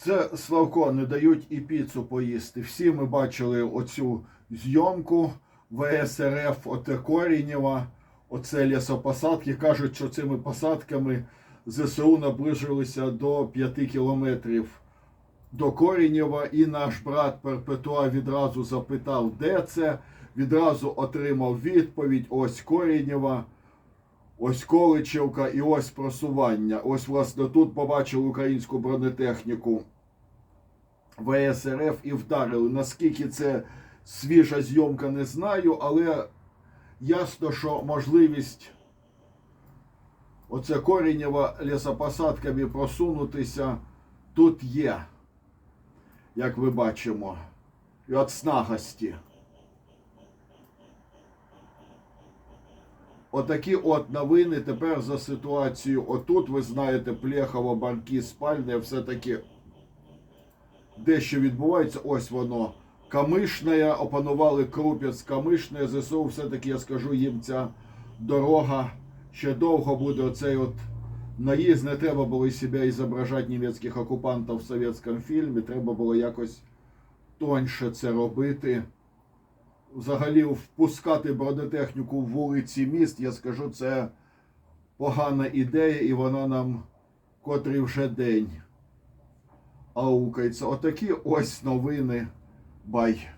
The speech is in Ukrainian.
Це Славко, не дають і піцу поїсти. Всі ми бачили оцю зйомку ВСРФ, оте Корінєва, оце лісопосадки. Кажуть, що цими посадками ЗСУ наближилися до 5 кілометрів до Корінєва. І наш брат Перпетуа відразу запитав, де це. Відразу отримав відповідь: ось Корінєва. Ось Количевка і ось просування. Ось, власне, тут побачили українську бронетехніку ВСРФ і вдарили. Наскільки це свіжа зйомка, не знаю, але ясно, що можливість оце Корінєва лісопосадками просунутися тут є, як ви бачимо, і от снагості. Отакі от новини тепер за ситуацію. Отут, ви знаєте, Плєхово, банки, спальне, все-таки дещо відбувається. Ось воно. Камишне, опанували Крупець, Камишне, ЗСУ, все-таки я скажу їм ця дорога ще довго буде. Оцей от наїзд. Не треба було себе ізображати німецьких окупантів в совєтському фільмі. Треба було якось тоньше це робити взагалі впускати бронетехніку в вулиці міст, я скажу, це погана ідея, і вона нам котрий вже день аукається. Отакі ось новини. Бай.